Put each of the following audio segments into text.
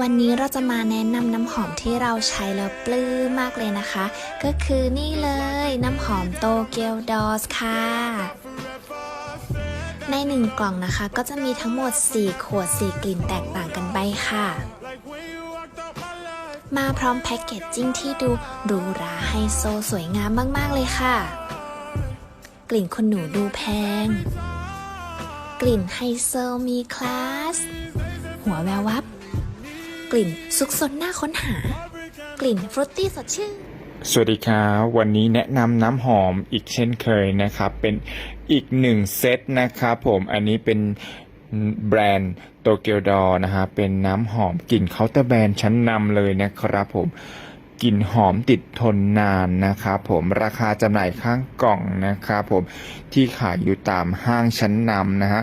วันนี้เราจะมาแนะนำน้ำหอมที่เราใช้แล้วปลื้มมากเลยนะคะ ก็คือนี่เลยน้ำหอมโตเกียวดอสค่ะ ในหนึ่งกล่องนะคะ ก็จะมีทั้งหมด 4 ขวด 4 กลิ่นแตกต่างกันไปค่ะ มาพร้อมแพ็กเกจจิ้งที่ดูหรูหราไฮโซสวยงามมาก ๆ เลยค่ะ กลิ่นคนหนูดูแพง กลิ่นไฮโซมีคลาส หัวแวววับ กลิ่นซุกซนน่าค้นหา กลิ่นฟรุตตี้สดชื่นสวัสดีครับวันนี้แนะนำน้ำหอมอีกเช่นเคยนะครับ เป็นอีกหนึ่งเซตนะครับผมอันนี้เป็นแบรนด์โตเกียวดอนะฮะเป็นน้ำหอมกลิ่นเคาน์เตอร์แบรนด์ชั้นนำเลยนะครับผม กลิ่นหอมติดทนนานนะครับผมราคาจำหน่ายข้างกล่องนะครับผมที่ขายอยู่ตามห้างชั้นนำนะฮะ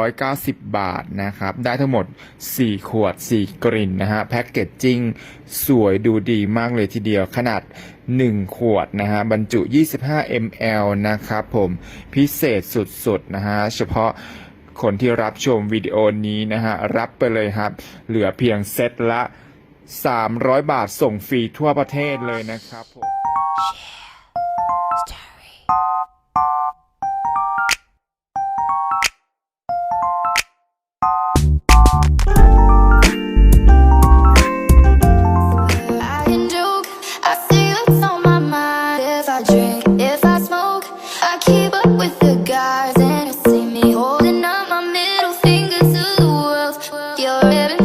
990 บาทนะครับ ได้ทั้งหมด 4 ขวด 4 กลิ่นนะฮะ แพ็กเกจจิ้งสวยดูดีมากเลยทีเดียวขนาด 1 ขวดนะฮะ บรรจุ 25 ml นะครับผมพิเศษสุดๆนะฮะ เฉพาะคนที่รับชมวิดีโอนี้นะฮะ รับไปเลยครับ เหลือเพียงเซตละ 300 บาทส่งฟรีทั่วประเทศเลยนะครับผม Yeah.